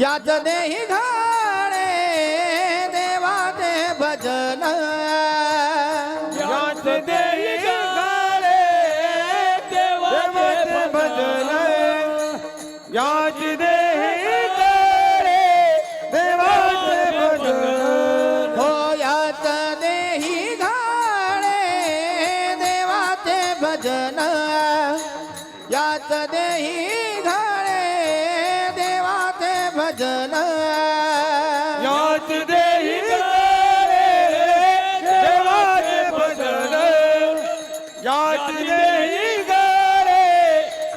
याच देही घाणे देवाचे भजन भजन याच देई गाळे देवाचे भजन। याच देई गाळे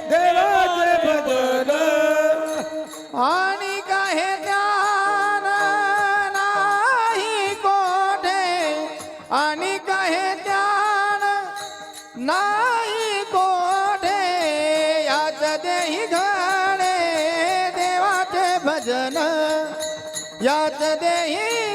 देवाचे भजन। आणि काही ज्ञान नाही कोठे आणि काही ज्ञान नाही कोठे याच देही घडे याच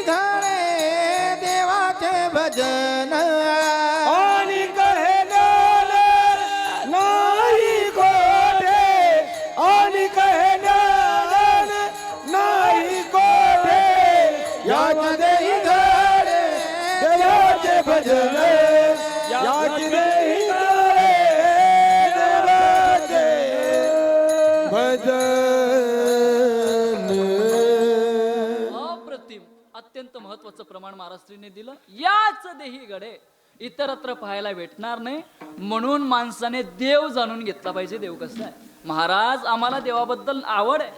प्रमाण महाराष्ट्रीने दिलं याच देही गडे इतरत्र पाहायला भेटणार नाही. म्हणून माणसाने देव जाणून घेतला पाहिजे देव कसं आहे. महाराज आम्हाला देवाबद्दल आवड आहे.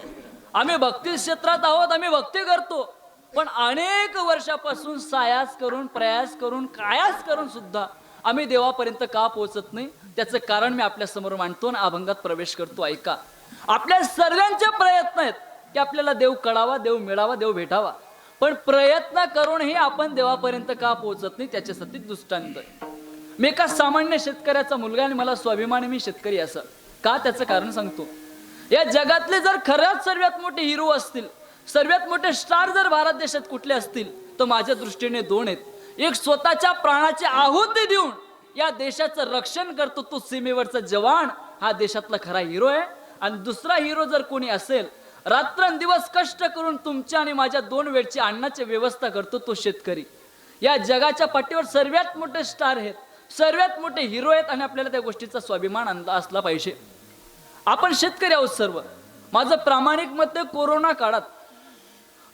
आम्ही भक्ती क्षेत्रात आहोत आम्ही भक्ती करतो. पण अनेक वर्षापासून सायास करून प्रयास करून कायास करून सुद्धा आम्ही देवापर्यंत का पोहोचत नाही? त्याचं कारण मी आपल्यासमोर मांडतो आणि अभंगात प्रवेश करतो. ऐका. आपल्या सर्वांचे प्रयत्न आहेत की आपल्याला देव कळावा देव मिळावा देव भेटावा. पण प्रयत्न करूनही आपण देवापर्यंत का पोहोचत नाही त्याच्यासाठी दृष्टांत. मी एका सामान्य शेतकऱ्याचा मुलगा आणि मला स्वाभिमान मी शेतकरी असं. का त्याचं कारण सांगतो? या जगातले जर खरंच सर्वात मोठे हिरो असतील सर्वात मोठे स्टार जर भारत देशात कुठले असतील तर माझ्या दृष्टीने दोन आहेत. एक स्वतःच्या प्राणाची आहुती देऊन या देशाचं रक्षण करतो तो सीमेवरचा जवान. हा देशातला खरा हिरो आहे. आणि दुसरा हिरो जर कोणी असेल रात्रंदिवस कष्ट करून तुमच्या आणि माझ्या दोन वेळची अन्नाची व्यवस्था करतो तो शेतकरी. या जगाच्या पाठीवर सर्वात मोठे स्टार आहेत. सर्वात मोठे हिरो आहेत आणि आपल्याला त्या गोष्टीचा स्वाभिमान आणला असला पाहिजे. आपण शेतकरी आहोत सर्व. माझं प्रामाणिक मत कोरोना काळात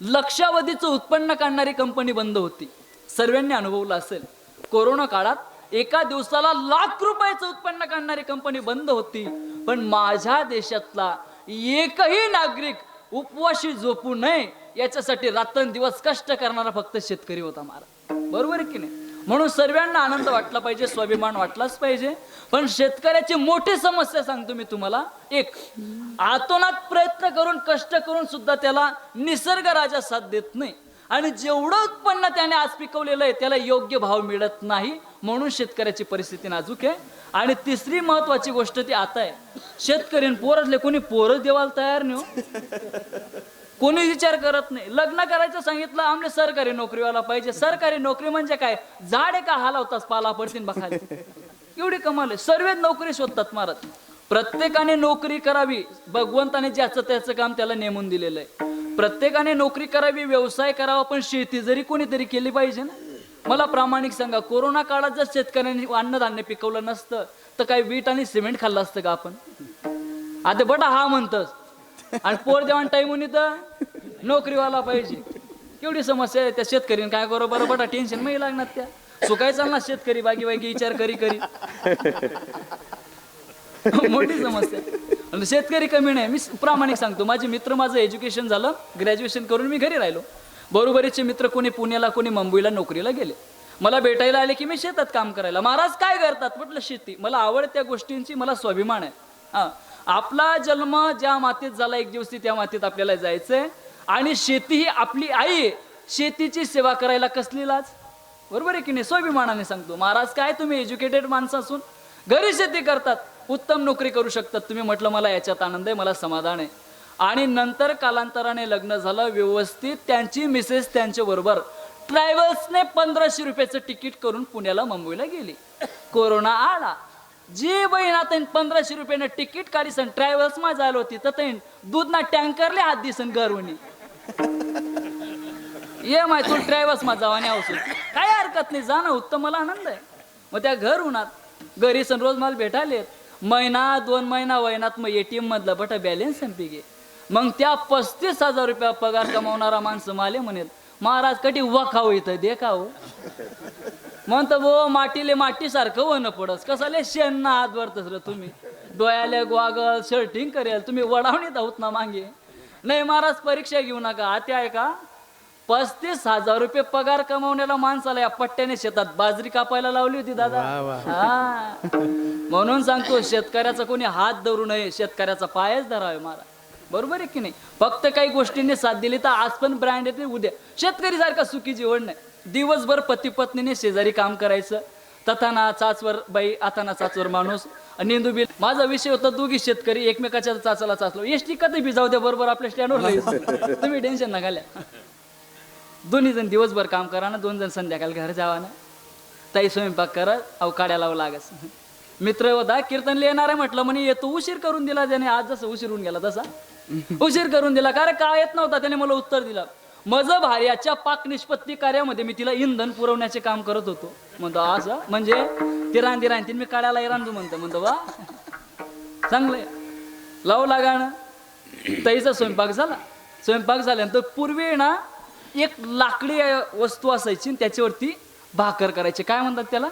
लक्षावधीचं उत्पन्न काढणारी कंपनी बंद होती. सर्वांनी अनुभवलं असेल. कोरोना काळात एका दिवसाला लाख रुपयाचं उत्पन्न काढणारी कंपनी बंद होती. पण माझ्या देशातला एकही नागरिक उपवाशी झोपू नये याच्यासाठी रात्रंदिवस कष्ट करणारा फक्त शेतकरी होता महाराज बरोबर आहे की नाही? म्हणून सर्वांना आनंद वाटला पाहिजे स्वाभिमान वाटलाच पाहिजे. पण शेतकऱ्याची मोठी समस्या सांगतो मी तुम्हाला. एक आतोनात प्रयत्न करून कष्ट करून सुद्धा त्याला निसर्ग राजा साथ देत नाही. आणि जेवढं उत्पन्न त्याने आज पिकवलेलं आहे त्याला योग्य भाव मिळत नाही. म्हणून शेतकऱ्याची परिस्थिती नाजूक आहे. आणि तिसरी महत्वाची गोष्ट ती आता आहे. शेतकरी पोरसले कोणी पोरं देवाला तयार नाही हो. कोणी विचार करत नाही. लग्न करायचं सांगितलं आमले सरकारी नोकरीवाला पाहिजे. सरकारी नोकरी म्हणजे काय? झाड एका का हलवताच पाला पडतील बघा एवढी कमाल सर्वे नोकरी शोधतात मारत प्रत्येकाने नोकरी करावी. भगवंताने ज्याचं त्याचं काम त्याला नेमून दिलेलं आहे. प्रत्येकाने नोकरी करावी व्यवसाय करावा पण शेती जरी कोणीतरी केली पाहिजे ना. मला प्रामाणिक सांगा कोरोना काळात जर शेतकऱ्यांनी अन्नधान्य पिकवलं नसतं तर काही वीट आणि सिमेंट खाल्लं असतं का आपण? आता बटा हा म्हणतस. आणि पोर देवान टाईम तर नोकरीवाला पाहिजे. केवढी समस्या आहे त्या शेतकरीने. काय करू? बरं बटा टेन्शन नाही लागणार त्या. सुकाय चालणार शेतकरी? बागी बागी विचार करी करी. मोठी समस्या आणि शेतकरी कमी नाही. मी प्रामाणिक सांगतो. माझे मित्र माझं एज्युकेशन झालं ग्रॅज्युएशन करून मी घरी राहिलो. बरोबरीचे मित्र कोणी पुण्याला कोणी मुंबईला नोकरीला गेले. मला भेटायला आले की मी शेतात काम करायला. महाराज काय करतात? म्हटलं शेती. मला आवड त्या गोष्टींची मला स्वाभिमान आहे. हा. आपला जन्म ज्या मातीत झाला एक दिवशी त्या मातीत आपल्याला जायचंय. आणि शेती ही आपली आई आहे. शेतीची सेवा करायला कसली लाज? बरोबर आहे की नाही? स्वाभिमानाने सांगतो. महाराज काय तुम्ही एज्युकेटेड माणसं असून घरी शेती करतात? उत्तम नोकरी करू शकतात. तुम्ही म्हटलं मला याच्यात आनंद आहे मला समाधान आहे. आणि नंतर कालांतराने लग्न झालं व्यवस्थित त्यांची मिसेस त्यांच्या बरोबर ट्रॅव्हल्सने पंधराशे रुपयाचं तिकीट करून पुण्याला मुंबईला गेली. कोरोना आला. जी बहीण आता पंधराशे रुपयानं तिकीट काढीसन ट्रॅव्हल्स मा जायला होती तर तैन दूध ना टँकरले हात दिसन घरवणी. ये माय तू ट्रॅव्हल्स मा जावाने औषध काय हरकत नाही जा ना उत्तम मला आनंद आहे. मग त्या घर उन्हात घरी सन रोज मला भेटायला येत. महिना दोन महिना वयनात मग एटीएम मधला बटा बॅलेन्स संपी गे. मग त्या पस्तीस हजार रुपया पगार कमावणारा माणसं माले म्हणेल महाराज कटी वखाव इथं देखाव म्हणतो भो माटीले माटी सारखं वन पडस कसाले शेण ना हात भरतस रे तुम्ही? डोळ्याले ग्वागल शर्टिंग करेल तुम्ही वडावणीत आहोत ना मागे? नाही महाराज परीक्षा घेऊ नका आते आहे का? पस्तीस हजार रुपये पगार कमावण्याला माणसाला या पट्ट्याने शेतात बाजरी कापायला लावली होती दादा. हा. म्हणून सांगतो शेतकऱ्याचा कोणी हात धरू नये शेतकऱ्याचा पायच धरावे मारा. बरोबर आहे की नाही? फक्त काही गोष्टींनी साथ दिली तर आज पण ब्रँड येते उद्या. शेतकरी सारखा सुखी जीवन नाही. दिवसभर पती पत्नीने शेजारी काम करायचं. तथाना चाचवर बाई आताना चाचवर माणूस. नेंदू बिल. माझा विषय होता दोघी शेतकरी एकमेकाच्या चाचाला चाचलो. एसटी कधी बी जाऊ द्या बरोबर आपल्या स्टँडवर. तुम्ही टेन्शन नका. दोन्ही जण दिवसभर काम करा ना दोन जण संध्याकाळी घर जावा ना. ताई स्वयंपाक करत अहो काड्या लावू लागस. मित्र होता कीर्तन येणार आहे म्हटलं म्हणे येतो उशीर करून दिला त्याने आज जसं उशीर होऊन गेला तसा. उशीर करून दिला? कारण का येत नव्हता त्याने मला उत्तर दिलं. मज भार्याच्या पाक निष्पत्ती कार्यामध्ये मी तिला इंधन पुरवण्याचे काम करत होतो. म्हणतो असं? म्हणजे? ती रांदी रांधतील मी काड्याला रांधू म्हणतो. म्हणतो वा. चांगलंय. लावू लागा ना. ताईचा स्वयंपाक झाला. स्वयंपाक झाल्यानंतर पूर्वी ना एक लाकडी वस्तू असायची आणि त्याच्यावरती भाकर करायची. काय म्हणतात त्याला?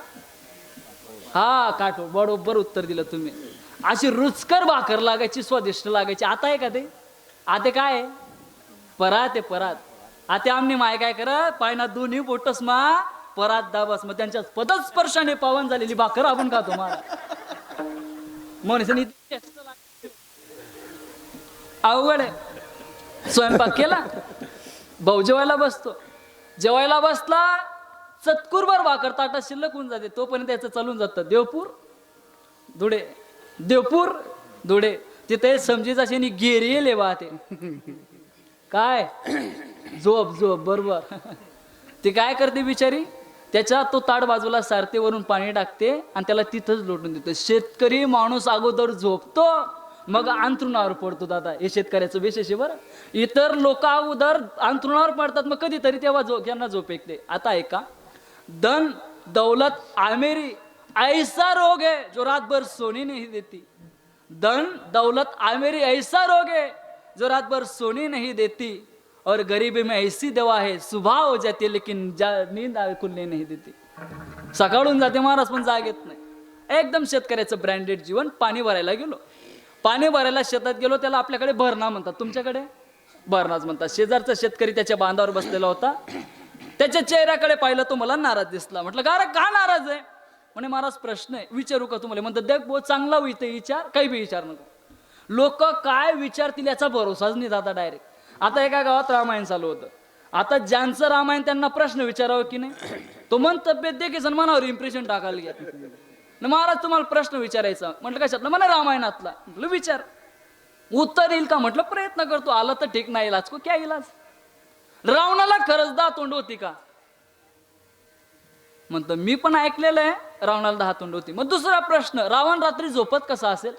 हा काठो बरोबर उत्तर दिलं तुम्ही. अशी रुचकर भाकर लागायची स्वादिष्ट लागायची. आता आहे का ते? आता काय आहे? परात आहे परात. आता आमने माय काय करा पायना दोन्ही बोटस मा परात दाबस मग त्यांच्या पदस्पर्शाने पावन झालेली भाकर आपण खातो मला म्हणून अवघड आहे. स्वयंपाक केला? भाऊ जेवायला बसतो. जेवायला बसला चतकुरभर भाकर ताटा शिल्लक होऊन जाते. तोपर्यंत त्याचं चालून जातं. देवपूर धुडे देवपूर धुडे तिथे समजीचा शेनी गेरी वाहते काय? झोप झोप बरोबर. ती काय करते बिचारी? त्याच्या तो ताड बाजूला सारते वरून पाणी टाकते आणि त्याला तिथंच लोटून देतो. शेतकरी माणूस अगोदर झोपतो मग अंथरुणावर पडतो दादा. हे शेतकऱ्याचं विशेष आहे बरं. इतर लोक अगोदर अंथरुणावर पडतात मग कधीतरी तेव्हा झोप यांना झोप येते आता ऐका. धन दौलत आमेरी ऐसा रोग आहे जो रातभर सोनी नाही देती. धन दौलत आमेरी ऐसा रोग आहे जो रातभर सोनी नहीं देती. और गरीबी में ऐसी दवा है सुबह हो जाती लेकिन जा- नींद आवे खुलने नहीं देती. सकाळून जाते महाराज पण जाग येत नाही. एकदम शेतकऱ्याचं ब्रँडेड जीवन पाणी भरायला गेलो. पाणी भरायला शेतात गेलो त्याला आपल्याकडे भरणा म्हणतात. तुमच्याकडे? भरणाच म्हणतात. शेजारचा शेतकरी त्याच्या बांधावर बसलेला होता. त्याच्या चेहऱ्याकडे पाहिलं तो मला नाराज दिसला. म्हटलं का का नाराज आहे? म्हणे महाराज प्रश्न आहे. विचारू का तुम्हाला? म्हणतात देख बहुत चांगला होईल ते विचार. काही बी विचार नको. लोक काय विचारतील याचा भरोसाच नाही दादा डायरेक्ट आता एका गावात रामायण चालू होतं. आता ज्यांचं रामायण त्यांना प्रश्न विचारावं की नाही? तो मन तब्येत दे की इम्प्रेशन टाकायला घ्या. महाराज तुम्हाला प्रश्न विचारायचा. म्हटलं कशातला? म्हणा रामायणातला. म्हटलं विचार. उत्तर येईल का? म्हटलं प्रयत्न करतो. आला तर ठीक नाही इलाज. को क्या इलाज? रावणाला खरंच दहा तोंड होती का? म्हणतो मी पण ऐकलेलं आहे रावणाला दहा तोंड होती. मग दुसरा प्रश्न रावण रात्री झोपत कसा असेल?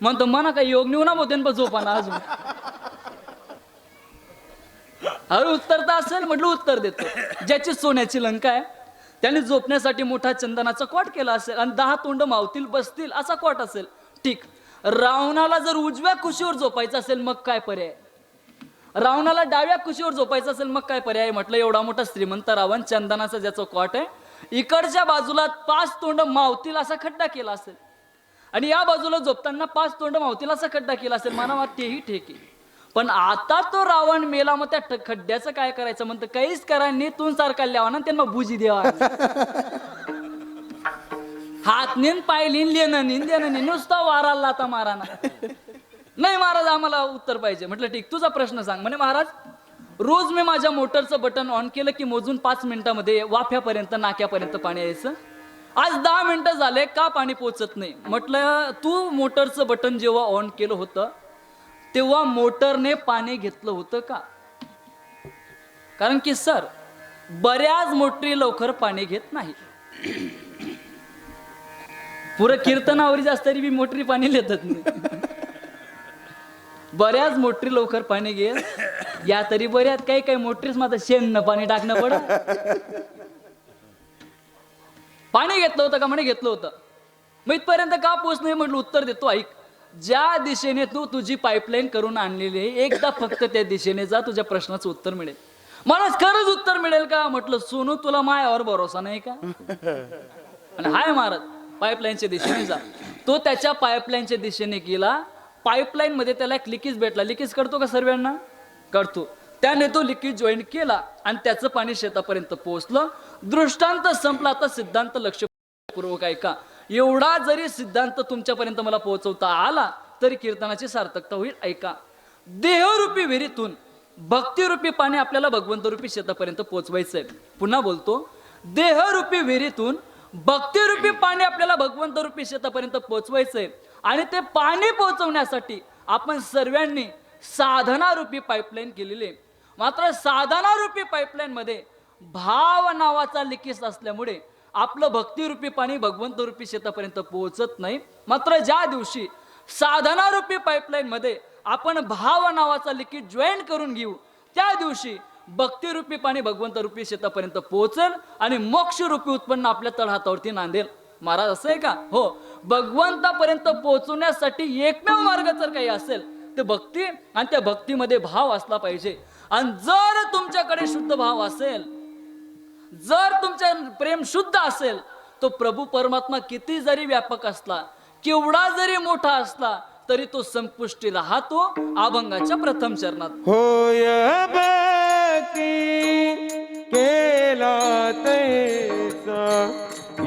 म्हणतो मना काही योग निवना होते पण झोपाना अजून. अरे उत्तर तर असेल. म्हटलं उत्तर देतो. ज्याची सोन्याची लंका आहे त्याने झोपण्यासाठी मोठा चंदनाचा कॉट केला असेल आणि दहा तोंड मावतील बसतील असा कॉट असेल. ठीक. रावणाला जर उजव्या कुशीवर झोपायचं असेल मग काय पर्याय? रावणाला डाव्या कुशीवर झोपायचं असेल मग काय पर्याय? म्हटलं एवढा मोठा श्रीमंत रावण चंदनाचा ज्याचं कॉट आहे इकडच्या बाजूला पाच तोंड मावतील असा खड्डा केला असेल. आणि या बाजूला झोपताना पाच तोंड मावतील असा खड्डा केला असेल मानवा तेही ठेक. आहे पण आता तो रावण मेला मग त्या खड्ड्याचं काय करायचं? म्हणतं काहीच करा नेतून सारखा ल्यावा ना त्यांना बुजी द्यावा हात नेन पाय लिन लेणं निन देणं नुसता वाराला आता माराना. नाही महाराज आम्हाला उत्तर पाहिजे. म्हटलं ठीक तुझा प्रश्न सांग. म्हणे महाराज रोज मी माझ्या मोटरचं बटन ऑन केलं की मोजून पाच मिनिटामध्ये वाफ्यापर्यंत नाक्यापर्यंत पाणी यायचं? आज दहा मिनिटं झाले का पाणी पोचत नाही? म्हटलं तू मोटरचं बटन जेव्हा ऑन केलं होतं तेव्हा मोटरने पाणी घेतलं होतं का? कारण की सर बऱ्याच मोटरी लवकर पाणी घेत नाही. पुरं कीर्तनावरी जास्त तरी मी मोटरी पाणी लेतात नाही. बऱ्याच मोटरी लवकर पाणी घे या तरी बऱ्याच काही काही मोटरीच माझं शेण पाणी टाकणं पड पाणी घेतलं होतं का म्हणे? घेतलं होतं. मग इथपर्यंत का पोच नाही म्हटलं? उत्तर देतो ऐक. ज्या दिशेने तू तुझी पाईपलाईन करून आणलेली आहे एकदा फक्त त्या दिशेने जा तुझ्या प्रश्नाचं उत्तर मिळेल. मला खरंच उत्तर मिळेल का? म्हटलं सोनू तुला मायावर भरोसा नाही का? आणि हाय महाराज पाईपलाईनच्या दिशेने जा. तो त्याच्या पाईपलाईनच्या दिशेने गेला पाईपलाईन मध्ये त्याला एक लिकेज भेटला. लिकेज करतो का सर्वांना? करतो. त्याने तो लिकेज जॉईन केला आणि त्याचं पाणी शेतापर्यंत पोहोचलं. दृष्टांत संपला आता सिद्धांत लक्षपूर्वक ऐका. एवढा जरी सिद्धांत तुमच्यापर्यंत मला पोहोचवता आला तरी कीर्तनाची सार्थकता होईल. ऐका. देहरूपी विहिरीतून भक्तिरूपी पाणी आपल्याला भगवंतरूपी शेतापर्यंत पोहोचवायचंय. पुन्हा बोलतो. देहरूपी विहिरीतून भक्तिरूपी पाणी आपल्याला भगवंतरूपी शेतापर्यंत पोहोचवायचंय. आणि ते पाणी पोहोचवण्यासाठी आपण सर्वांनी साधनारूपी पाईपलाईन केलेली आहे मात्र साधनारूपी पाईपलाईनमध्ये भाव नावाचा लिकीस असल्यामुळे आपलं भक्तिरूपी पाणी भगवंतरूपी शेतापर्यंत पोहोचत नाही. मात्र ज्या दिवशी साधनारूपी पाईपलाईन मध्ये आपण भाव नावाचा लिकिट जॉईन करून घेऊ त्या दिवशी भक्तिरूपी पाणी भगवंतरूपी शेतापर्यंत पोहोचेल आणि मोक्षरूपी उत्पन्न आपल्या तळहातावरती नांदेल. महाराज असं आहे का? हो. भगवंतापर्यंत पोहोचवण्यासाठी एकमेव मार्ग जर काही असेल ते भक्ती आणि त्या भक्तीमध्ये भाव असला पाहिजे. आणि जर तुमच्याकडे शुद्ध भाव असेल जर तुमच्या प्रेम शुद्ध असेल तो प्रभू परमात्मा किती जरी व्यापक असला केवढा जरी मोठा असला तरी तो संपुष्टी राहतो अभंगाच्या प्रथम चरणात. होय केला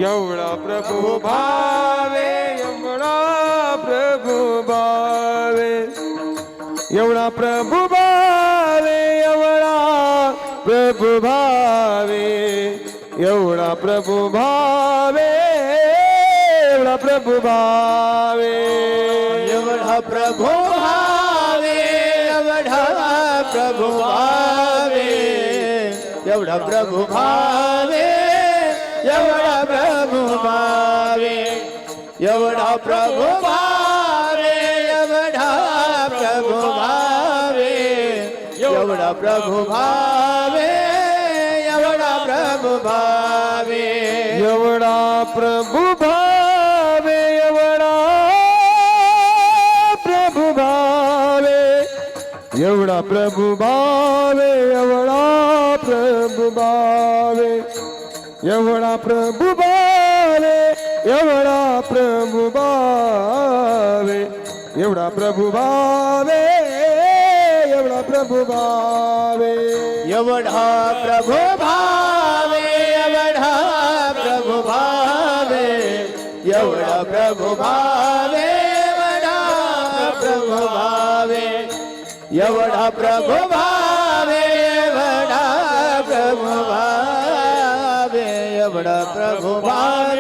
एवढा प्रभू भावे एवढा प्रभू भावे. एवढा प्रभू भावे प्रभु भावे एवढा प्रभु भावे एवढा प्रभु भावे. एवढा प्रभु भावे एवढा प्रभु भावे एवढा प्रभु भावे एवढा प्रभु भावे. एवढा प्रभु भावे एवढा प्रभु भावे एवढा प्रभु भावे प्रभू भावे एवढा प्रभू भावे एवढा प्रभू भावे एवढा प्रभू भावे एवढा प्रभू भावे एवढा प्रभू भावे एवढा प्रभू भावे एवढा प्रभू भावे एवढा प्रभू भावे एवढा प्रभु भावे પ્રભુ ભાવે વડા પ્રભુ ભાવે. યવડા પ્રભુ ભાવે વડા પ્રભુ ભાવે. યવડા પ્રભુ ભાવે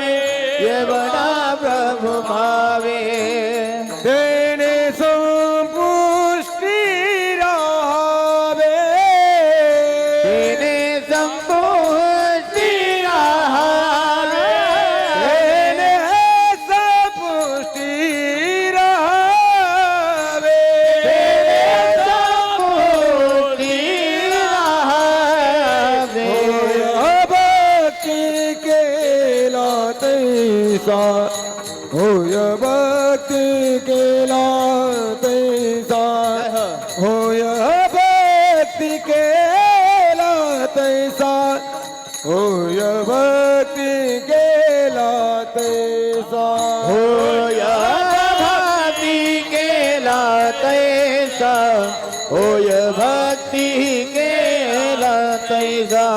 तैसा होय भक्ती केला तैसा होय भक्ती केला तैसा होय भक्ती केला तैसा होय भक्ती केला तैसा होय भक्ती केला तैसा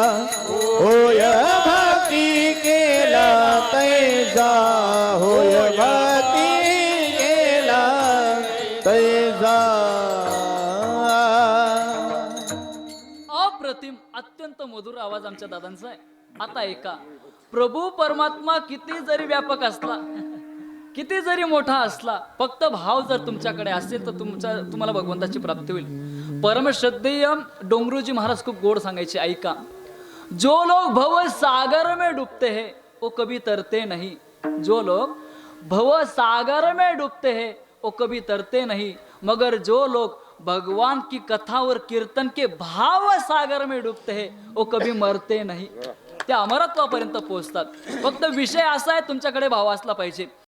मधुर आवाज आमच्या दादांचा आहे. आता ऐका. प्रभू परमात्मा किती जरी व्यापक असला किती जरी मोठा असला फक्त भाव जर तुमच्याकडे असेल तर तुमच्या तुम्हाला भगवंताची प्राप्ती होईल. परमश्रद्धेय डोंगरूजी महाराज खूप गोड सांगायचे ऐका जो लोग भव सागर में डुबते हैं वो कभी तरते नहीं. जो लोग भव सागर में डुबते हैं वो कभी तरते नहीं मगर जो लोग भगवान की कथा और कीर्तन के भाव सागर में डुबते हैं। वो कभी मरते नाही। ते अमरत्वापर्यंत पोहोचतात। फक्त विषय असा आहे तुमच्याकडे भाव असला पाहिजे।